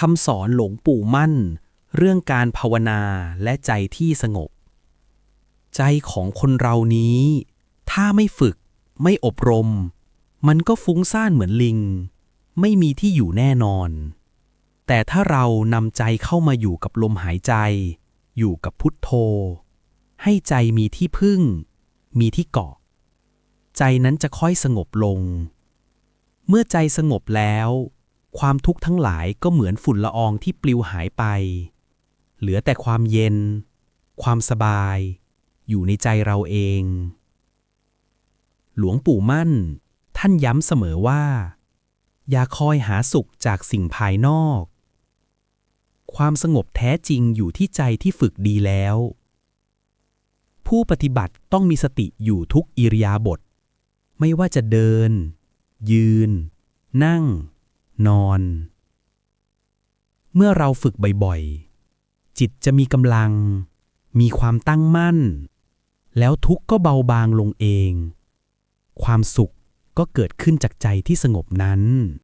คำสอนหลวงปู่มั่น เรื่องการภาวนาและใจที่สงบ ใจของคนเรานี้ ถ้าไม่ฝึก ไม่อบรม มันก็ฟุ้งซ่านเหมือนลิง ไม่มีที่อยู่แน่นอน แต่ถ้าเรานำใจเข้ามาอยู่กับลมหายใจ อยู่กับพุทโธ ให้ใจมีที่พึ่ง มีที่เกาะ ใจนั้นจะค่อยสงบลง เมื่อใจสงบแล้ว ความทุกข์ทั้งหลายก็เหมือนฝุ่นละอองที่ปลิวหายไป เหลือแต่ความเย็น ความสบาย อยู่ในใจเราเอง หลวงปู่มั่น ท่านย้ำเสมอว่า อย่าคอยหาสุขจากสิ่งภายนอก ความสงบแท้จริงอยู่ที่ใจที่ฝึกดีแล้ว ผู้ปฏิบัติต้องมีสติอยู่ทุกอิริยาบถไม่ว่าจะเดิน ยืน นั่ง นอน เมื่อเราฝึกบ่อยๆ จิตจะมีกำลัง มีความตั้งมั่น แล้วทุกข์ก็เบาบางลงเอง ความสุขก็เกิดขึ้นจากใจที่สงบนั้น